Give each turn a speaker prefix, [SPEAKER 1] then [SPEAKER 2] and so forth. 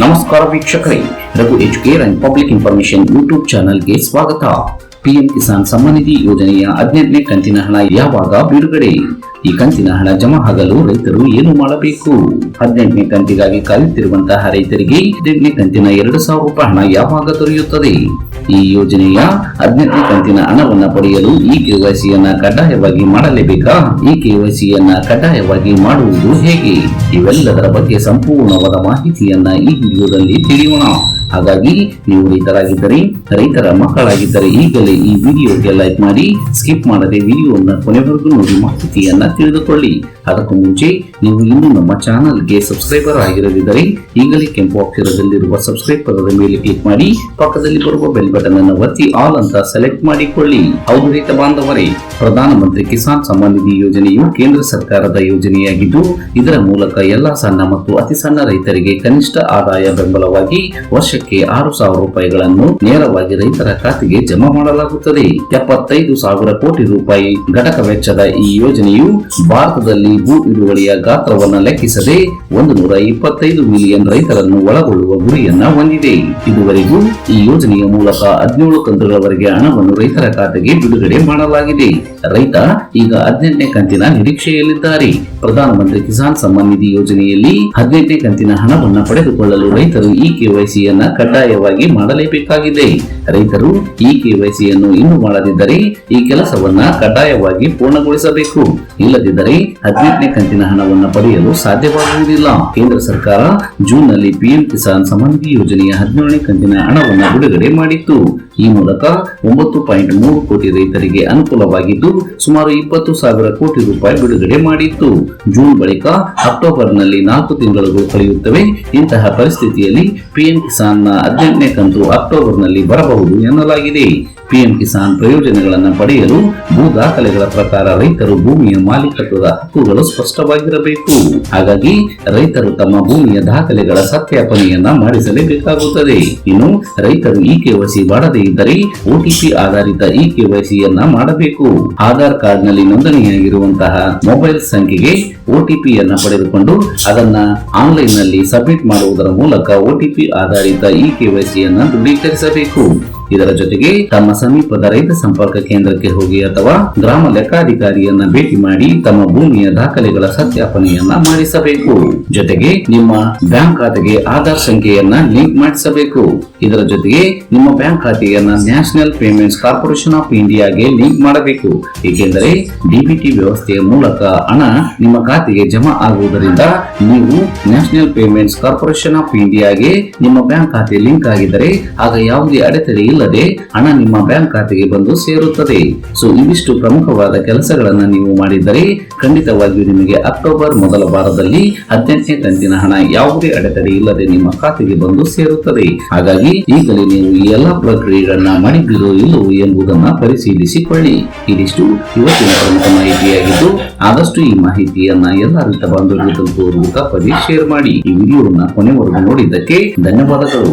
[SPEAKER 1] ನಮಸ್ಕಾರ ವೀಕ್ಷಕರೇ, Raghu Educare and public information YouTube ಚಾನೆಲ್ಗೆ ಸ್ವಾಗತ. ಪಿಎಂ ಕಿಸಾನ್ ಸಮ್ಮಾನ್ ನಿಧಿ ಯೋಜನೆಯ ಹದಿನೆಂಟನೇ ಕಂತಿನ ಹಣ ಯಾವಾಗ ಬಿಡುಗಡೆ? ಈ ಕಂತಿನ ಹಣ ಜಮಾ ಆಗಲು ರೈತರು ಏನು ಮಾಡಬೇಕು? ಹದಿನೆಂಟನೇ ಕಂತಿಗಾಗಿ ಕಾಯುತ್ತಿರುವಂತಹ ರೈತರಿಗೆ ಹದಿನೆಂಟನೇ ಕಂತಿನ ಎರಡು ಸಾವಿರ ರೂಪಾಯಿ ಹಣ ಯಾವಾಗ ದೊರೆಯುತ್ತದೆ? ಈ ಯೋಜನೆಯ ಹದಿನೆಂಟನೇ ಕಂತಿನ ಹಣವನ್ನ ಪಡೆಯಲು ಈ ಕೆವೈಸಿಯನ್ನ ಕಡ್ಡಾಯವಾಗಿ ಮಾಡಲೇಬೇಕಾ? ಈ ಕೆವೈಸಿಯನ್ನ ಕಡ್ಡಾಯವಾಗಿ ಮಾಡುವುದು ಹೇಗೆ? ಇವೆಲ್ಲದರ ಬಗ್ಗೆ ಸಂಪೂರ್ಣವಾದ ಮಾಹಿತಿಯನ್ನ ಈ ವಿಡಿಯೋದಲ್ಲಿ ತಿಳಿಯೋಣ. ಹಾಗಾಗಿ ನೀವು ರೈತರಾಗಿದ್ದರೆ, ರೈತರ ಮಕ್ಕಳಾಗಿದ್ದರೆ ಈಗಲೇ ಈ ವಿಡಿಯೋಗೆ ಲೈಕ್ ಮಾಡಿ ಸ್ಕಿಪ್ ಮಾಡದೆ ವಿಡಿಯೋನ ಕೊನೆವರೆಗೂ ನೋಡಿ ಮಾಹಿತಿಯನ್ನ ತಿಳಿದುಕೊಳ್ಳಿ. ಅದಕ್ಕೂ ಮುಂಚೆ, ನೀವು ಇನ್ನೂ ನಮ್ಮ ಚಾನಲ್ಗೆ ಸಬ್ಸ್ಕ್ರೈಬರ್ ಆಗಿರದಿದ್ದರೆ, ಈಗಲೇ ಕೆಂಪು ಅಕ್ಷರದಲ್ಲಿರುವ ಸಬ್ಸ್ಕ್ರೈಬ್ ಪದದ ಮೇಲೆ ಕ್ಲಿಕ್ ಮಾಡಿ, ಪಕ್ಕದಲ್ಲಿ ಬರುವ ಬೆಲ್ ಬಟನ್ ಅನ್ನು ಒತ್ತಿ ಆಲ್ ಅಂತ ಸೆಲೆಕ್ಟ್ ಮಾಡಿಕೊಳ್ಳಿ. ಹೌದು ರೈತ ಬಾಂಧವರೇ, ಪ್ರಧಾನಮಂತ್ರಿ ಕಿಸಾನ್ ಸಮ್ಮಾನ್ ನಿಧಿ ಯೋಜನೆಯು ಕೇಂದ್ರ ಸರ್ಕಾರದ ಯೋಜನೆಯಾಗಿದ್ದು, ಇದರ ಮೂಲಕ ಎಲ್ಲಾ ಸಣ್ಣ ಮತ್ತು ಅತಿ ಸಣ್ಣ ರೈತರಿಗೆ ಕನಿಷ್ಠ ಆದಾಯ ಬೆಂಬಲವಾಗಿ ವರ್ಷಕ್ಕೆ ಆರು ಸಾವಿರ ರೂಪಾಯಿಗಳನ್ನು ನೇರವಾಗಿ ರೈತರ ಖಾತೆಗೆ ಜಮಾ ಮಾಡಲಾಗುತ್ತದೆ. ಎಪ್ಪತ್ತೈದು ಸಾವಿರ ಕೋಟಿ ರೂಪಾಯಿ ಘಟಕ ವೆಚ್ಚದ ಈ ಯೋಜನೆಯು ಭಾರತದಲ್ಲಿ ಭೂ ಹಿಡುವಳಿಯ ಗಾತ್ರವನ್ನು ಲೆಕ್ಕಿಸದೆ ಒಂದು ನೂರ ಇಪ್ಪತ್ತೈದು ಮಿಲಿಯನ್ ರೈತರನ್ನು ಒಳಗೊಳ್ಳುವ ಗುರಿಯನ್ನ ಹೊಂದಿದೆ. ಇದುವರೆಗೂ ಈ ಯೋಜನೆಯ ಮೂಲಕ ಹದಿನೇಳು ಕಂತುಗಳವರೆಗೆ ಹಣವನ್ನು ರೈತರ ಖಾತೆಗೆ ಬಿಡುಗಡೆ ಮಾಡಲಾಗಿದೆ. ರೈತ ಈಗ ಹದಿನೆಂಟನೇ ಕಂತಿನ ನಿರೀಕ್ಷೆಯಲ್ಲಿದ್ದಾರೆ. ಪ್ರಧಾನಮಂತ್ರಿ ಕಿಸಾನ್ ಸಮ್ಮಾನ್ ನಿಧಿ ಯೋಜನೆಯಲ್ಲಿ ಹದಿನೆಂಟನೇ ಕಂತಿನ ಹಣವನ್ನು ಪಡೆದುಕೊಳ್ಳಲು ರೈತರು ಈ ಕೆವೈಸಿಯನ್ನ ಕಡ್ಡಾಯವಾಗಿ ಮಾಡಲೇಬೇಕಾಗಿದೆ. ರೈತರು ಈ ಕೆವೈಸಿಯನ್ನು ಇನ್ನೂ ಮಾಡದಿದ್ದರೆ ಈ ಕೆಲಸವನ್ನ ಕಡ್ಡಾಯವಾಗಿ ಪೂರ್ಣಗೊಳಿಸಬೇಕು. ಇಲ್ಲದಿದ್ದರೆ ಹದಿನೆಂಟನೇ ಕಂತಿನ ಹಣವನ್ನು ಪಡೆಯಲು ಸಾಧ್ಯವಾಗುವುದಿಲ್ಲ. ಕೇಂದ್ರ ಸರ್ಕಾರ ಜೂನ್ನಲ್ಲಿ ಪಿಎಂ ಕಿಸಾನ್ ಸಮ್ಮಾನ್ ನಿಧಿ ಯೋಜನೆಯ ಹದಿನೇಳನೇ ಕಂತಿನ ಹಣವನ್ನು ಬಿಡುಗಡೆ ಮಾಡಿತ್ತು. ಈ ಮೂಲಕ ಒಂಬತ್ತು ಪಾಯಿಂಟ್ ಮೂರು ಕೋಟಿ ರೈತರಿಗೆ ಅನುಕೂಲವಾಗಿದ್ದು ಸುಮಾರು ಇಪ್ಪತ್ತು ಸಾವಿರ ಕೋಟಿ ರೂಪಾಯಿ ಬಿಡುಗಡೆ ಮಾಡಿತ್ತು. ಜೂನ್ ಬಳಿಕ ಅಕ್ಟೋಬರ್ನಲ್ಲಿ ನಾಲ್ಕು ತಿಂಗಳುಗಳು ಕಳೆಯುತ್ತವೆ. ಇಂತಹ ಪರಿಸ್ಥಿತಿಯಲ್ಲಿ ಪಿಎಂ ಕಿಸಾನ್ನ ಹದಿನೆಂಟನೇ ಕಂತು ಅಕ್ಟೋಬರ್ನಲ್ಲಿ ಬರಬಹುದು ಎನ್ನಲಾಗಿದೆ. ಪಿಎಂ ಕಿಸಾನ್ ಪ್ರಯೋಜನಗಳನ್ನು ಪಡೆಯಲು ಭೂ ದಾಖಲೆಗಳ ಪ್ರಕಾರ ರೈತರು ಭೂಮಿಯ ಮಾಲೀಕತ್ವದ ಹಕ್ಕುಗಳು ಸ್ಪಷ್ಟವಾಗಿರಬೇಕು. ಹಾಗಾಗಿ ರೈತರು ತಮ್ಮ ಭೂಮಿಯ ದಾಖಲೆಗಳ ಸತ್ಯಾಪನೆಯನ್ನ ಮಾಡಿಸಲೇಬೇಕಾಗುತ್ತದೆ. ಇನ್ನು ರೈತರು ಈ ಕೆವೈಸಿ ಮಾಡದೇ ಇದ್ದರೆ ಒಟಿಪಿ ಆಧಾರಿತ ಈ ಕೆವೈಸಿಯನ್ನ ಮಾಡಬೇಕು. ಆಧಾರ್ ಕಾರ್ಡ್ನಲ್ಲಿ ನೋಂದಣಿಯಾಗಿರುವಂತಹ ಮೊಬೈಲ್ ಸಂಖ್ಯೆಗೆ ಒಟಿಪಿಯನ್ನ ಪಡೆದುಕೊಂಡು ಅದನ್ನ ಆನ್ಲೈನ್ನಲ್ಲಿ ಸಬ್ಮಿಟ್ ಮಾಡುವುದರ ಮೂಲಕ ಒಟಿಪಿ ಆಧಾರಿತ ಈ ಕೆವೈಸಿಯನ್ನ ದೃಢೀಕರಿಸಬೇಕು. ಇದರ ಜೊತೆಗೆ ತಮ್ಮ ಸಮೀಪದ ರೈತ ಸಂಪರ್ಕ ಕೇಂದ್ರಕ್ಕೆ ಹೋಗಿ ಅಥವಾ ಗ್ರಾಮ ಲೆಕ್ಕಾಧಿಕಾರಿಯನ್ನ ಭೇಟಿ ಮಾಡಿ ತಮ್ಮ ಭೂಮಿಯ ದಾಖಲೆಗಳ ಸತ್ಯಾಪನೆಯನ್ನ ಮಾಡಿಸಬೇಕು. ಜೊತೆಗೆ ನಿಮ್ಮ ಬ್ಯಾಂಕ್ ಖಾತೆಗೆ ಆಧಾರ್ ಸಂಖ್ಯೆಯನ್ನ ಲಿಂಕ್ ಮಾಡಿಸಬೇಕು. ಇದರ ಜೊತೆಗೆ ನಿಮ್ಮ ಬ್ಯಾಂಕ್ ಖಾತೆಯನ್ನ ನ್ಯಾಷನಲ್ ಪೇಮೆಂಟ್ಸ್ ಕಾರ್ಪೊರೇಷನ್ ಆಫ್ ಇಂಡಿಯಾಗೆ ಲಿಂಕ್ ಮಾಡಬೇಕು. ಏಕೆಂದರೆ ಡಿಬಿಟಿ ವ್ಯವಸ್ಥೆಯ ಮೂಲಕ ಹಣ ನಿಮ್ಮ ಖಾತೆಗೆ ಜಮಾ ಆಗುವುದರಿಂದ ನೀವು ನ್ಯಾಷನಲ್ ಪೇಮೆಂಟ್ಸ್ ಕಾರ್ಪೊರೇಷನ್ ಆಫ್ ಇಂಡಿಯಾಗೆ ನಿಮ್ಮ ಬ್ಯಾಂಕ್ ಖಾತೆ ಲಿಂಕ್ ಆಗಿದ್ದರೆ ಆಗ ಯಾವುದೇ ಅಡೆತಡೆ ಇಲ್ಲದೆ ಹಣ ನಿಮ್ಮ ಬ್ಯಾಂಕ್ ಖಾತೆಗೆ ಬಂದು ಸೇರುತ್ತದೆ. ಸೊ ಇವಿಷ್ಟು ಪ್ರಮುಖವಾದ ಕೆಲಸಗಳನ್ನು ನೀವು ಮಾಡಿದ್ದರೆ ಖಂಡಿತವಾಗಿಯೂ ನಿಮಗೆ ಅಕ್ಟೋಬರ್ ಮೊದಲ ವಾರದಲ್ಲಿ ಹದಿನೆಂಟನೇ ಕಂತಿನ ಹಣ ಯಾವುದೇ ಅಡೆತಡೆ ಇಲ್ಲದೆ ನಿಮ್ಮ ಖಾತೆಗೆ ಬಂದು ಸೇರುತ್ತದೆ. ಹಾಗಾಗಿ ಈಗಲೇ ನೀವು ಈ ಎಲ್ಲಾ ಪ್ರಕ್ರಿಯೆಗಳನ್ನ ಮಾಡಿದ್ದೀರೋ ಇಲ್ಲವೋ ಎಂಬುದನ್ನ ಪರಿಶೀಲಿಸಿಕೊಳ್ಳಿ. ಇದಿಷ್ಟು ಇವತ್ತಿನ ಪ್ರಮುಖ ಮಾಹಿತಿಯಾಗಿದ್ದು, ಆದಷ್ಟು ಈ ಮಾಹಿತಿಯನ್ನ ಎಲ್ಲ ರೈತ ತಪ್ಪದೆ ಶೇರ್ ಮಾಡಿ. ಈ ವಿಡಿಯೋನ ಕೊನೆವರೆಗೂ ನೋಡಿದ್ದಕ್ಕೆ ಧನ್ಯವಾದಗಳು.